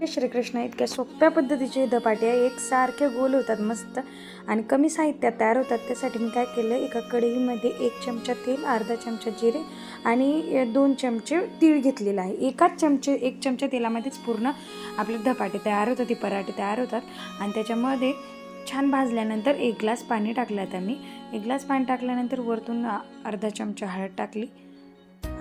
हे श्रीकृष्ण इतक्या सोप्या पद्धतीचे धपाटे एकसारखे गोल होतात मस्त. आणि कमी साहित्यात तयार होतात. त्यासाठी मी काय केलं एका कढईमध्ये एक चमचा तेल अर्धा चमचा जिरे आणि दोन चमचे तीळ घेतलेलं आहे. एकाच चमचे एक चमचा तेलामध्येच पूर्ण आपले धपाटे तयार होतात ते पराठे तयार होतात. आणि त्याच्यामध्ये छान भाजल्यानंतर एक ग्लास पाणी टाकलं आता मी. एक ग्लास पाणी टाकल्यानंतर वरतून अर्धा चमचा हळद टाकली.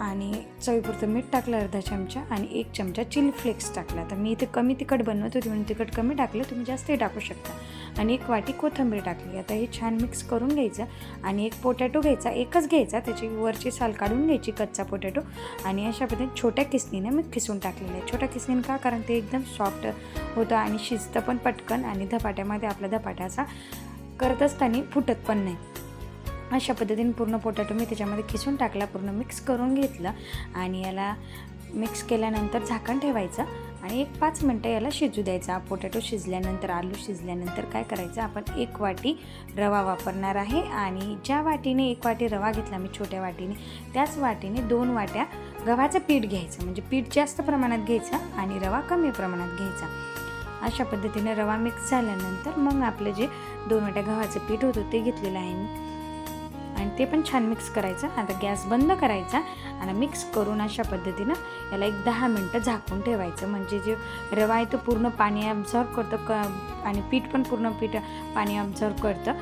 आणि चवीपुरतं मीठ टाकलं अर्धा चमचा आणि एक चमचा चिली फ्लेक्स टाकला. तर मी इथे कमी तिखट बनवत होती म्हणून तिखट कमी टाकलं. तुम्ही जास्तही टाकू शकता. आणि एक वाटी कोथिंबीर टाकली. आता हे छान मिक्स करून घ्यायचं आणि एक पोटॅटो घ्यायचा एकच घ्यायचा. त्याची वरची साल काढून घ्यायची कच्चा पोटॅटो. आणि अशा पद्धतीने छोट्या किसनीने मी खिसून टाकलेलं आहे. छोट्या किसनीने का? कारण ते एकदम सॉफ्ट होतं आणि शिजतं पण पटकन आणि धपाट्यामध्ये आपला धपाट्याचा करत असताना फुटत पण नाही. अशा पद्धतीने पूर्ण पोटॅटो मी त्याच्यामध्ये खिसून टाकला पूर्ण मिक्स करून घेतलं आणि याला मिक्स केल्यानंतर झाकण ठेवायचं आणि एक पाच मिनटं याला शिजू द्यायचा. पोटॅटो शिजल्यानंतर आलू शिजल्यानंतर काय करायचं? आपण एक वाटी रवा वापरणार आहे आणि ज्या वाटीने एक वाटी रवा घेतला मी छोट्या वाटीने त्याच वाटीने दोन वाट्या गव्हाचं पीठ घ्यायचं. म्हणजे पीठ जास्त प्रमाणात घ्यायचं आणि रवा कमी प्रमाणात घ्यायचा. अशा पद्धतीने रवा मिक्स झाल्यानंतर मग आपलं जे दोन वाट्या गव्हाचं पीठ होतं ते घेतलेलं आहे मी. आणि ते पण छान मिक्स करायचं. आता गॅस बंद करायचा आणि मिक्स करून अशा पद्धतीनं याला एक दहा मिनटं झाकून ठेवायचं. म्हणजे जे रवा आहे तो पूर्ण पाणी ॲब्झॉर्ब करतं क आणि पीठ पण पूर्ण पीठ पाणी ॲब्झॉर्ब करतं.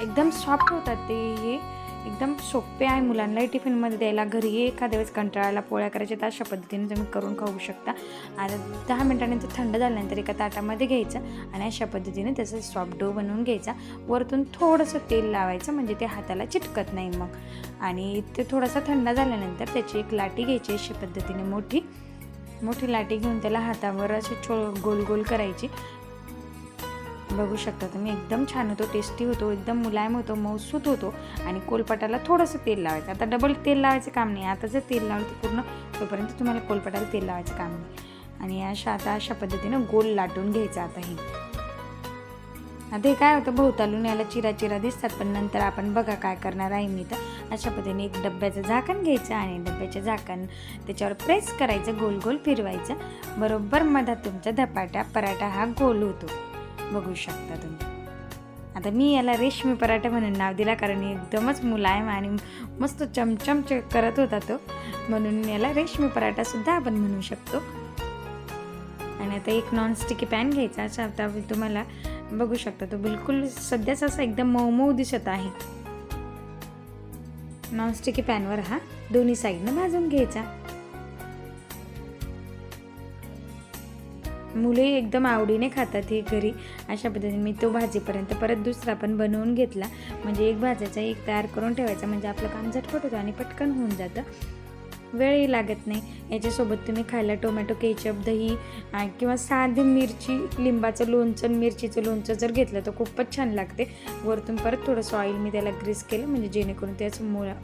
एकदम सॉफ्ट होतात ते हे. एकदम सोपे आहे मुलांनाही टिफिनमध्ये द्यायला. घरीही एखाद्या वेळेस कंटाळाला पोळ्या करायच्या तर अशा पद्धतीने तुम्ही करून खाऊ शकता. आता दहा मिनटानंतर थंड झाल्यानंतर एका ताटामध्ये घ्यायचं आणि अशा पद्धतीने त्याचा सॉफ्ट डो बनवून घ्यायचा. वरतून थोडंसं तेल लावायचं म्हणजे ते हाताला चिटकत नाही मग. आणि ते थोडासा थंड झाल्यानंतर त्याची एक लाटी घ्यायची अशा पद्धतीने मोठी. मोठी लाटी घेऊन त्याला हातावर अशी छो गोल गोल करायची. बघू शकता तुम्ही. एकदम छान होतो टेस्टी होतो एकदम मुलायम होतो मौसूत होतो आणि कोलपाटाला थोडंसं तेल लावायचं. आता डबल तेल लावायचं काम नाही. आता जर तेल लावलं तर पूर्ण तोपर्यंत तुम्हाला कोलपाटाला तेल लावायचं काम नाही. आणि अशा आता अशा पद्धतीनं गोल लाटून घ्यायचं आता हे. आता हे काय होतं? भोवतालून याला चिरा चिरा दिसतात पण नंतर आपण बघा काय करणार आहे मी तर. अशा पद्धतीने एक डब्याचं झाकण घ्यायचं आणि डब्याचं झाकण त्याच्यावर प्रेस करायचं गोल गोल फिरवायचं. बरोबर मधात तुमचा धपाटा पराठा हा गोल होतो. बघू शकता तुम्ही. आता मी याला रेशमी पराठा म्हणून नाव दिला कारण एकदमच मुलायम आणि मस्त चमचम करत होता तो. म्हणून याला रेशमी पराठासुद्धा आपण म्हणू शकतो. आणि आता एक नॉनस्टिकी पॅन घ्यायचा असा आता तुम्हाला बघू शकता. तो बिलकुल सध्याच असा एकदम मऊ मऊ दिसत आहे. नॉनस्टिकी पॅनवर हा दोन्ही साईडनं भाजून घ्यायचा. मुले एकदम आवडीने खातात हे घरी. अशा पद्धतीने मी तो भाजीपर्यंत परत दुसरा पण बनवून घेतला. म्हणजे एक भाज्याचा एक तयार करून ठेवायचा. म्हणजे आपलं काम झटपट होतं आणि पटकन होऊन जातं. वेळही लागत नाही. याच्यासोबत तुम्ही खायला टोमॅटो केचप दही किंवा साधी मिरची लिंबाचं लोणचं मिरचीचं लोणचं जर घेतलं तर खूपच छान लागते. वरतून परत थोडंसं ऑइल मी त्याला ग्रीस केलं. म्हणजे जेणेकरून त्याचं मुळा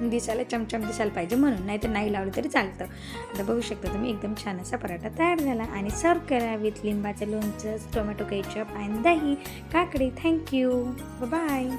दिसायला चमचम दिसायला पाहिजे म्हणून. नाही तर नाही लावलं तरी चालतं. आता बघू शकता तुम्ही एकदम छान असा पराठा तयार झाला. आणि सर्व करा विथ लिंबाचं लोणचं टोमॅटो केचप आणि दही काकडी. Thank you bye